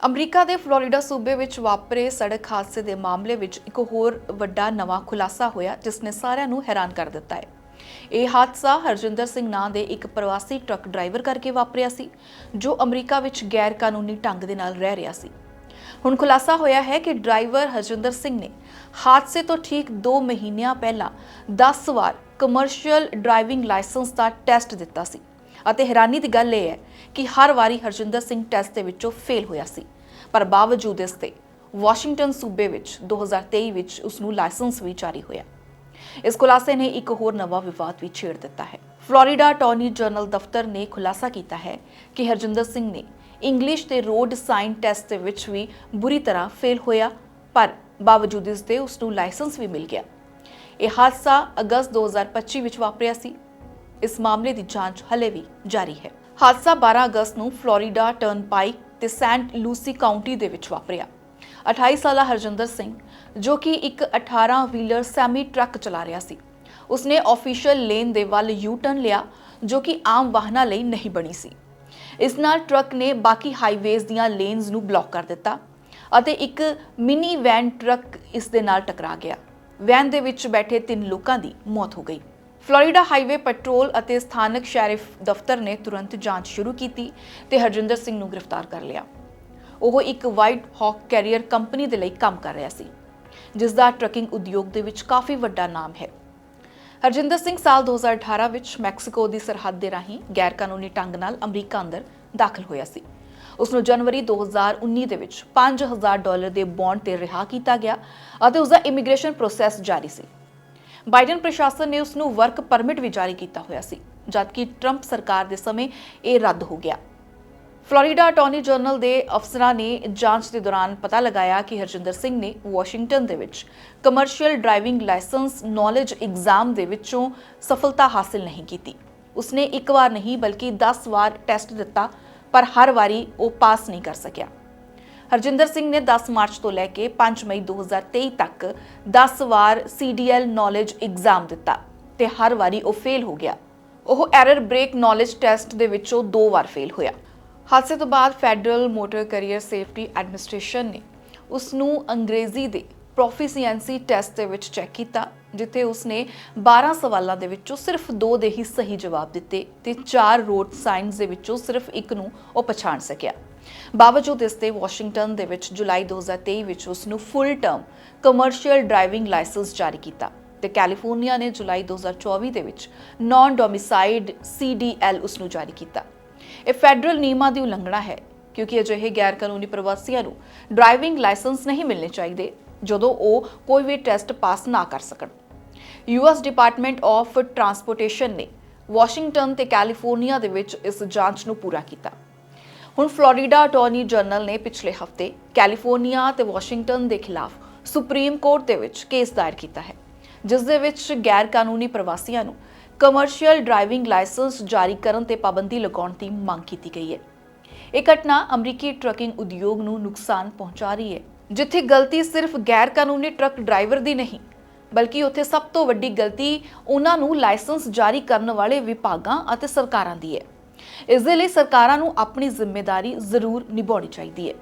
America ਦੇ Florida ਸੂਬੇ ਵਿੱਚ ਵਾਪਰੇ ਸੜਕ ਹਾਦਸੇ ਦੇ ਮਾਮਲੇ ਵਿੱਚ ਇੱਕ ਹੋਰ ਵੱਡਾ ਨਵਾਂ ਖੁਲਾਸਾ ਹੋਇਆ, ਜਿਸ ਨੇ ਸਾਰਿਆਂ ਨੂੰ ਹੈਰਾਨ ਕਰ ਦਿੱਤਾ ਹੈ। ਇਹ ਹਾਦਸਾ ਹਰਜਿੰਦਰ ਸਿੰਘ ਨਾਂ ਦੇ ਇੱਕ ਪ੍ਰਵਾਸੀ ਟਰੱਕ ਡਰਾਈਵਰ ਕਰਕੇ ਵਾਪਰਿਆ ਸੀ, ਜੋ ਅਮਰੀਕਾ ਵਿੱਚ ਗੈਰ ਕਾਨੂੰਨੀ ਢੰਗ ਦੇ ਨਾਲ ਰਹਿ ਰਿਹਾ ਸੀ। ਹੁਣ ਖੁਲਾਸਾ ਹੋਇਆ ਹੈ ਕਿ ਡਰਾਈਵਰ ਹਰਜਿੰਦਰ ਸਿੰਘ ਨੇ ਹਾਦਸੇ ਤੋਂ ਠੀਕ 2 ਮਹੀਨਿਆਂ ਪਹਿਲਾਂ 10 ਵਾਰ ਕਮਰਸ਼ੀਅਲ ਡਰਾਈਵਿੰਗ ਲਾਇਸੈਂਸ ਦਾ ਟੈਸਟ ਦਿੱਤਾ ਸੀ। ਅਤੇ ਹੈਰਾਨੀ ਦੀ ਗੱਲ ਇਹ ਹੈ ਕਿ ਹਰ ਵਾਰੀ ਹਰਜਿੰਦਰ ਸਿੰਘ ਟੈਸਟ ਦੇ ਵਿੱਚੋਂ ਫੇਲ ਹੋਇਆ ਸੀ। ਪਰ ਬਾਵਜੂਦ ਇਸ ਤੇ, ਵਾਸ਼ਿੰਗਟਨ ਸੂਬੇ ਵਿੱਚ 2023 ਵਿੱਚ ਉਸ ਨੂੰ ਲਾਇਸੈਂਸ ਵੀ ਜਾਰੀ ਹੋਇਆ। ਇਸ ਖੁਲਾਸੇ ਨੇ ਇੱਕ ਹੋਰ ਨਵਾਂ ਵਿਵਾਦ ਵੀ ਛੇੜ ਦਿੱਤਾ ਹੈ। ਫਲੋਰੀਡਾ ਅਟਾਰਨੀ ਜਨਰਲ ਦਫ਼ਤਰ ਨੇ ਖੁਲਾਸਾ ਕੀਤਾ ਹੈ ਕਿ ਹਰਜਿੰਦਰ ਸਿੰਘ ਨੇ ਇੰਗਲਿਸ਼ ਤੇ ਰੋਡ ਸਾਈਨ ਟੈਸਟ ਦੇ ਵਿੱਚ ਵੀ ਬੁਰੀ ਤਰ੍ਹਾਂ ਫੇਲ ਹੋਇਆ, ਪਰ ਬਾਵਜੂਦ ਇਸ ਦੇ ਉਸ ਨੂੰ ਲਾਇਸੈਂਸ ਵੀ ਮਿਲ ਗਿਆ। ਇਹ ਹਾਦਸਾ ਅਗਸਤ 2025 ਵਿੱਚ ਵਾਪਰਿਆ ਸੀ। ਇਸ ਮਾਮਲੇ ਦੀ ਜਾਂਚ ਹਲੇ ਵੀ ਜਾਰੀ ਹੈ। ਹਾਦਸਾ 12 ਅਗਸਤ ਨੂੰ ਫਲੋਰੀਡਾ ਟਰਨਪਾਈਕ ਤੇ ਸੈਂਟ ਲੂਸੀ ਕਾਉਂਟੀ ਦੇ ਵਿੱਚ ਵਾਪਰਿਆ। 28 ਸਾਲਾ ਹਰਜਿੰਦਰ ਸਿੰਘ, ਜੋ ਕਿ ਇੱਕ 18 ਵੀਲਰ ਸੈਮੀ ਟਰੱਕ ਚਲਾ ਰਿਹਾ ਸੀ, ਉਸਨੇ ਆਫੀਸ਼ੀਅਲ ਲੇਨ ਦੇ ਵੱਲ ਯੂ ਟਰਨ ਲਿਆ, ਜੋ ਕਿ ਆਮ ਵਾਹਨਾਂ ਲਈ ਨਹੀਂ ਬਣੀ ਸੀ। ਇਸ ਨਾਲ ਟਰੱਕ ਨੇ ਬਾਕੀ ਹਾਈਵੇਜ਼ ਦੀਆਂ ਲੇਨਸ ਨੂੰ ਬਲੌਕ ਕਰ ਦਿੱਤਾ ਅਤੇ ਇੱਕ ਮਿਨੀ ਵੈਨ ਟਰੱਕ ਇਸ ਦੇ ਨਾਲ ਟਕਰਾ ਗਿਆ। ਵੈਨ ਦੇ ਵਿੱਚ ਬੈਠੇ ਤਿੰਨ ਲੋਕਾਂ ਦੀ ਮੌਤ ਹੋ ਗਈ। ਫਲੋਰੀਡਾ ਹਾਈਵੇ ਪੈਟਰੋਲ ਅਤੇ ਸਥਾਨਕ ਸ਼ੈਰਿਫ ਦਫ਼ਤਰ ਨੇ ਤੁਰੰਤ ਜਾਂਚ ਸ਼ੁਰੂ ਕੀਤੀ ਤੇ ਹਰਜਿੰਦਰ ਸਿੰਘ ਨੂੰ ਗ੍ਰਿਫਤਾਰ ਕਰ ਲਿਆ। ਉਹ ਇੱਕ ਵਾਈਟ ਹੌਕ ਕੈਰੀਅਰ ਕੰਪਨੀ ਦੇ ਲਈ ਕੰਮ ਕਰ ਰਿਹਾ ਸੀ ਜਿਸ ਦਾ ਟਰੱਕਿੰਗ ਉਦਯੋਗ ਦੇ ਵਿੱਚ ਕਾਫੀ ਵੱਡਾ ਨਾਮ ਹੈ। ਹਰਜਿੰਦਰ ਸਿੰਘ ਸਾਲ 2018 ਵਿੱਚ ਮੈਕਸੀਕੋ ਦੀ ਸਰਹੱਦ ਦੇ ਰਾਹੀਂ ਗੈਰ ਕਾਨੂੰਨੀ ਢੰਗ ਨਾਲ ਅਮਰੀਕਾ ਅੰਦਰ ਦਾਖਲ ਹੋਇਆ ਸੀ। ਉਸ ਨੂੰ ਜਨਵਰੀ 2019 ਦੇ ਵਿੱਚ 5000 ਡਾਲਰ ਦੇ ਬੌਂਡ ਤੇ ਰਿਹਾ ਕੀਤਾ ਗਿਆ ਅਤੇ ਉਸ ਦਾ ਇਮੀਗ੍ਰੇਸ਼ਨ ਪ੍ਰੋਸੈਸ ਜਾਰੀ ਸੀ। ਬਾਈਡਨ ਪ੍ਰਸ਼ਾਸਨ ਨੇ ਉਸ ਨੂੰ ਵਰਕ ਪਰਮਿਟ ਵੀ ਜਾਰੀ ਕੀਤਾ ਹੋਇਆ ਸੀ, ਜਦਕਿ ਟਰੰਪ ਸਰਕਾਰ ਦੇ ਸਮੇਂ ਇਹ ਰੱਦ ਹੋ ਗਿਆ। ਫਲੋਰੀਡਾ ਅਟਾਰਨੀ ਜਨਰਲ ਦੇ ਅਫਸਰਾਂ ਨੇ ਜਾਂਚ ਦੇ ਦੌਰਾਨ ਪਤਾ ਲਗਾਇਆ ਕਿ ਹਰਜਿੰਦਰ ਸਿੰਘ ਨੇ ਵਾਸ਼ਿੰਗਟਨ ਦੇ ਵਿੱਚ commercial driving licence knowledge exam ਦੇ ਵਿੱਚੋਂ ਸਫਲਤਾ ਹਾਸਲ ਨਹੀਂ ਕੀਤੀ। ਉਸਨੇ ਇੱਕ ਵਾਰ ਨਹੀਂ, ਬਲਕਿ 10 ਵਾਰ ਟੈਸਟ ਦਿੱਤਾ, ਪਰ ਹਰ ਵਾਰੀ ਉਹ ਪਾਸ ਨਹੀਂ ਕਰ ਸਕਿਆ। ਹਰਜਿੰਦਰ ਸਿੰਘ ਨੇ 10 ਮਾਰਚ ਤੋਂ ਲੈ ਕੇ 5 ਮਈ 2023 ਤੱਕ 10 ਵਾਰ CDL ਨੌਲੇਜ ਐਗਜ਼ਾਮ ਦਿੱਤਾ ਤੇ ਹਰ ਵਾਰੀ ਉਹ ਫੇਲ ਹੋ ਗਿਆ। ਉਹ ਐਰਰ ਬ੍ਰੇਕ ਨੌਲੇਜ ਟੈਸਟ ਦੇ ਵਿੱਚੋਂ ਦੋ ਵਾਰ ਫੇਲ ਹੋਇਆ। ਹਾਦਸੇ ਤੋਂ ਬਾਅਦ federal motor carrier safety administration ਨੇ ਉਸ ਨੂੰ ਅੰਗਰੇਜ਼ੀ ਦੇ ਪ੍ਰੋਫੀਸੀਐਂਸੀ ਟੈਸਟ ਦੇ ਵਿੱਚ ਚੈੱਕ ਕੀਤਾ ਜਿੱਥੇ ਉਸਨੇ 12 ਸਵਾਲਾਂ ਦੇ ਵਿੱਚੋਂ ਸਿਰਫ 2 ਦੇ ਹੀ ਸਹੀ ਜਵਾਬ ਦਿੱਤੇ ਤੇ 4 ਰੋਡ ਸਾਈਨਸ ਦੇ ਵਿੱਚੋਂ ਸਿਰਫ ਇੱਕ ਨੂੰ ਉਹ ਪਛਾਣ ਸਕਿਆ। ਬਾਵਜੂਦ ਇਸ ਦੇ ਵਾਸ਼ਿੰਗਟਨ ਦੇ ਵਿੱਚ ਜੁਲਾਈ 2023 ਵਿੱਚ ਉਸ ਨੂੰ full term commercial driving licence ਜਾਰੀ ਕੀਤਾ ਤੇ ਕੈਲੀਫੋਰਨੀਆ ਨੇ ਜੁਲਾਈ 2024 ਦੇ ਵਿੱਚ ਨਾਨ ਡੋਮਿਸਾਈਡ CDL ਉਸ ਨੂੰ ਜਾਰੀ ਕੀਤਾ। ਇਹ ਫੈਡਰਲ ਨਿਯਮਾਂ ਦੀ ਉਲੰਘਣਾ ਹੈ ਕਿਉਂਕਿ ਅਜਿਹੇ ਗੈਰ ਕਾਨੂੰਨੀ ਪ੍ਰਵਾਸੀਆਂ ਨੂੰ ਡਰਾਈਵਿੰਗ ਲਾਇਸੈਂਸ ਨਹੀਂ ਮਿਲਣੇ ਚਾਹੀਦੇ ਜਦੋਂ ਉਹ ਕੋਈ ਵੀ ਟੈਸਟ ਪਾਸ ਨਾ ਕਰ ਸਕਣ। ਯੂਐਸ ਡਿਪਾਰਟਮੈਂਟ ਆਫ ਟਰਾਂਸਪੋਰਟੇਸ਼ਨ ਨੇ ਵਾਸ਼ਿੰਗਟਨ ਤੇ ਕੈਲੀਫੋਰਨੀਆ ਦੇ ਵਿੱਚ ਇਸ ਜਾਂਚ ਨੂੰ ਪੂਰਾ ਕੀਤਾ। ਹੁਣ ਫਲੋਰੀਡਾ ਅਟਾਰਨੀ ਜਨਰਲ ਨੇ ਪਿਛਲੇ ਹਫ਼ਤੇ ਕੈਲੀਫੋਰਨੀਆ ਤੇ ਵਾਸ਼ਿੰਗਟਨ ਦੇ ਖਿਲਾਫ ਸੁਪਰੀਮ ਕੋਰਟ ਦੇ ਵਿੱਚ ਕੇਸ ਦਾਇਰ ਕੀਤਾ ਹੈ, ਜਿਸ ਦੇ ਵਿੱਚ ਗੈਰ ਕਾਨੂੰਨੀ ਪ੍ਰਵਾਸੀਆਂ ਨੂੰ ਕਮਰਸ਼ੀਅਲ ਡਰਾਈਵਿੰਗ ਲਾਇਸੈਂਸ ਜਾਰੀ ਕਰਨ ਤੇ ਪਾਬੰਦੀ ਲਗਾਉਣ ਦੀ ਮੰਗ ਕੀਤੀ ਗਈ ਹੈ। ਇਹ ਘਟਨਾ ਅਮਰੀਕੀ ਟਰੱਕਿੰਗ ਉਦਯੋਗ ਨੂੰ ਨੁਕਸਾਨ ਪਹੁੰਚਾ ਰਹੀ ਹੈ, ਜਿੱਥੇ ਗਲਤੀ ਸਿਰਫ ਗੈਰ ਕਾਨੂੰਨੀ ਟਰੱਕ ਡਰਾਈਵਰ ਦੀ ਨਹੀਂ ਬਲਕਿ ਉੱਥੇ ਸਭ ਤੋਂ ਵੱਡੀ ਗਲਤੀ ਉਹਨਾਂ ਨੂੰ ਲਾਇਸੈਂਸ ਜਾਰੀ ਕਰਨ ਵਾਲੇ ਵਿਭਾਗਾਂ ਅਤੇ ਸਰਕਾਰਾਂ ਦੀ ਹੈ। ਇਸ ਦੇ ਲਈ ਸਰਕਾਰਾਂ ਨੂੰ ਆਪਣੀ ਜ਼ਿੰਮੇਵਾਰੀ ਜ਼ਰੂਰ ਨਿਭਾਉਣੀ ਚਾਹੀਦੀ ਹੈ।